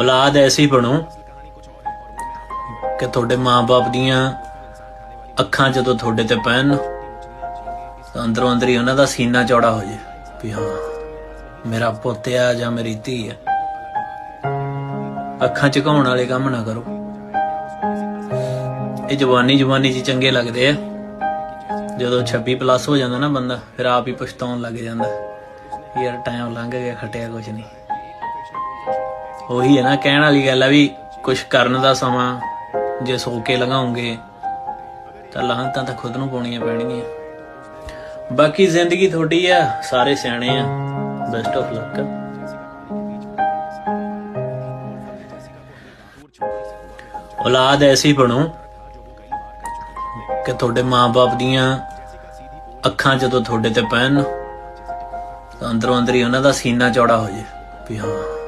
ਔਲਾਦ ਐਸੀ ਬਣੋ ਕਿ ਤੁਹਾਡੇ ਮਾਪੇ ਦੀਆਂ ਅੱਖਾਂ ਜਦੋਂ ਤੁਹਾਡੇ ਤੇ ਪੈਣ, ਤਾਂ ਅੰਦਰੋਂ ਅੰਦਰ ਹੀ ਉਹਨਾਂ ਦਾ ਸੀਨਾ ਚੌੜਾ ਹੋ ਜੇ ਵੀ ਹਾਂ, ਮੇਰਾ ਪੁੱਤ ਆ ਜਾਂ ਮੇਰੀ ਧੀ ਆ। ਅੱਖਾਂ ਝੁਕਾਉਣ ਵਾਲੇ ਕੰਮ ਨਾ ਕਰੋ। ਇਹ ਜਵਾਨੀ ਜਵਾਨੀ ਚ ਚੰਗੇ ਲੱਗਦੇ ਆ। ਜਦੋਂ 26 ਪਲੱਸ ਹੋ ਜਾਂਦਾ ਨਾ ਬੰਦਾ, ਫਿਰ ਆਪ ਹੀ ਪਛਤਾਉਣ ਲੱਗ ਜਾਂਦਾ। ਯਾਰ ਟਾਈਮ ਲੰਘ ਗਿਆ, ਖਟਿਆ ਕੁਝ ਨਹੀਂ। ਉਹੀ ਹੈ ਨਾ, ਕਹਿਣ ਵਾਲੀ ਗੱਲ ਆ ਵੀ ਕੁਝ ਕਰਨ ਦਾ ਸਮਾਂ ਜੇ ਸੋ ਕੇ ਲਗਾਉਂਗੇ ਤਾਂ ਲਾਹਨਤਾਂ ਤਾਂ ਖੁਦ ਨੂੰ ਪਾਉਣੀਆਂ ਪੈਣਗੀਆਂ। ਬਾਕੀ ਜ਼ਿੰਦਗੀ ਤੁਹਾਡੀ ਆ, ਸਾਰੇ ਸਿਆਣੇ ਆ। ਬੈਸਟ ਆਫ ਲੱਕ ਔਲਾਦ ਐਸੀ ਬਣੋ ਕਿ ਤੁਹਾਡੇ ਮਾਪੇ ਦੀਆਂ ਅੱਖਾਂ ਜਦੋਂ ਤੁਹਾਡੇ ਤੇ ਪੈਣ, ਤਾਂ ਅੰਦਰੋਂ ਅੰਦਰ ਹੀ ਉਹਨਾਂ ਦਾ ਸੀਨਾ ਚੌੜਾ ਹੋ ਜੇ ਵੀ ਹਾਂ।